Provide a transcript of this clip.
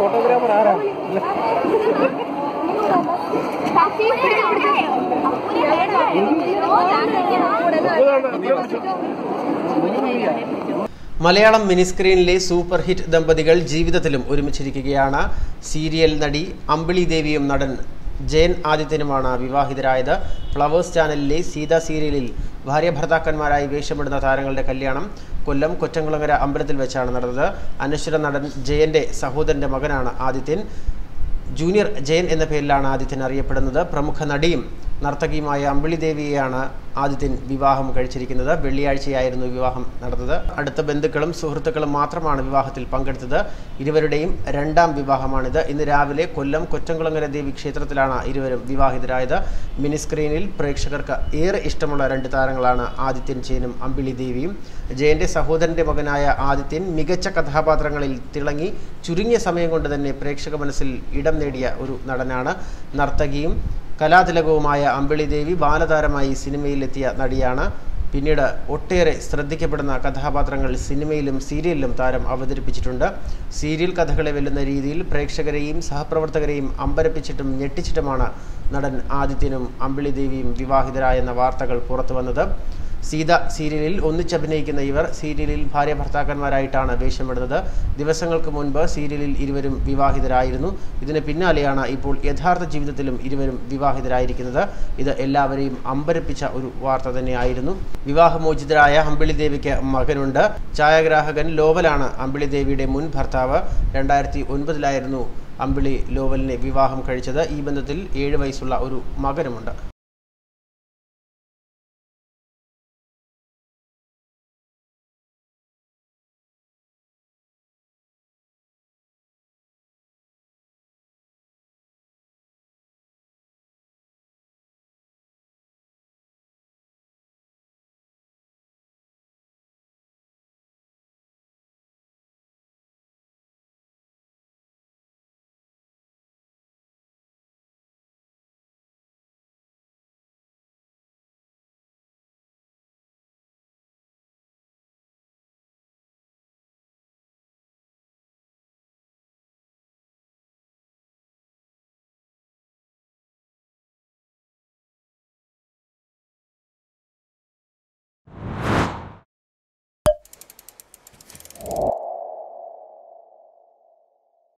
Photographer ആരാ Malayalam mini സ്ക്രീനിലെ super hit ദമ്പതികൾ ജീവിതത്തിലും ഒരുമിച്ചിരിക്കുകയാണ്. സീരിയൽ നടി അമ്പിളി ദേവിയും നടൻ ജയൻ ആദിത്യനുമാണ് വിവാഹിതരായത്. ഫ്ലവേഴ്സ് ചാനലിലെ സീത സീരിയലിൽ ഭാര്യ ഭർത്താക്കന്മാരായി വേഷമിടുന്ന താരങ്ങളുടെ കല്യാണം കൊല്ലം കൊറ്റംകുളങ്ങര അമ്പലത്തിൽ വെച്ചാണ് നടന്നത്. അനശ്വര നടൻ ജയന്റെ സഹോദരന്റെ മകനാണ് ആദിത്യൻ. ജൂനിയർ ജയൻ എന്ന പേരിലാണ് ആദിത്യൻ അറിയപ്പെടുന്നത്. പ്രമുഖ നടിയും നർത്തകിയുമായ അമ്പിളി ദേവിയെയാണ് ആദിത്യൻ വിവാഹം കഴിച്ചിരിക്കുന്നത്. വെള്ളിയാഴ്ചയായിരുന്നു വിവാഹം നടന്നത്. അടുത്ത ബന്ധുക്കളും സുഹൃത്തുക്കളും മാത്രമാണ് വിവാഹത്തിൽ പങ്കെടുത്തത്. ഇരുവരുടെയും രണ്ടാം വിവാഹമാണിത്. ഇന്ന് രാവിലെ കൊല്ലം കൊറ്റംകുളങ്ങര ദേവി ക്ഷേത്രത്തിലാണ് ഇരുവരും വിവാഹിതരായത്. മിനിസ്ക്രീനിൽ പ്രേക്ഷകർക്ക് ഏറെ ഇഷ്ടമുള്ള രണ്ട് താരങ്ങളാണ് ആദിത്യൻ ജയനും അമ്പിളി ദേവിയും ജയന്റെ സഹോദരന്റെ മകനായ ആദിത്യൻ മികച്ച കഥാപാത്രങ്ങളിൽ തിളങ്ങി ചുരുങ്ങിയ സമയം കൊണ്ട് തന്നെ പ്രേക്ഷക മനസ്സിൽ ഇടം നേടിയ ഒരു നടനാണ്. നർത്തകിയും കലാതിലകവുമായ അമ്പിളി ദേവി ബാലതാരമായി സിനിമയിലെത്തിയ നടിയാണ്. പിന്നീട് ഒട്ടേറെ ശ്രദ്ധിക്കപ്പെടുന്ന കഥാപാത്രങ്ങൾ സിനിമയിലും സീരിയലിലും താരം അവതരിപ്പിച്ചിട്ടുണ്ട്. സീരിയൽ കഥകളെ വെല്ലുന്ന രീതിയിൽ പ്രേക്ഷകരെയും സഹപ്രവർത്തകരെയും അമ്പരപ്പിച്ചിട്ടും ഞെട്ടിച്ചിട്ടുമാണ് നടൻ ആദിത്യനും അമ്പിളി ദേവിയും വിവാഹിതരായെന്ന വാർത്തകൾ പുറത്തു വന്നത് സീത സീരിയലിൽ ഒന്നിച്ചഭിനയിക്കുന്ന ഇവർ സീരിയലിൽ ഭാര്യ ഭർത്താക്കന്മാരായിട്ടാണ് വേഷമിടുന്നത്. ദിവസങ്ങൾക്ക് മുൻപ് സീരിയലിൽ ഇരുവരും വിവാഹിതരായിരുന്നു. ഇതിന് പിന്നാലെയാണ് ഇപ്പോൾ യഥാർത്ഥ ജീവിതത്തിലും ഇരുവരും വിവാഹിതരായിരിക്കുന്നത്. ഇത് എല്ലാവരെയും അമ്പരപ്പിച്ച ഒരു വാർത്ത തന്നെയായിരുന്നു. വിവാഹമോചിതരായ അമ്പിളി ദേവിക്ക് മകനുണ്ട്. ഛായാഗ്രാഹകൻ ലോവലാണ് അമ്പിളി ദേവിയുടെ മുൻ ഭർത്താവ്. രണ്ടായിരത്തി ഒൻപതിലായിരുന്നു അമ്പിളി ലോവലിനെ വിവാഹം കഴിച്ചത്. ഈ ബന്ധത്തിൽ ഏഴ് വയസ്സുള്ള ഒരു മകനുമുണ്ട്.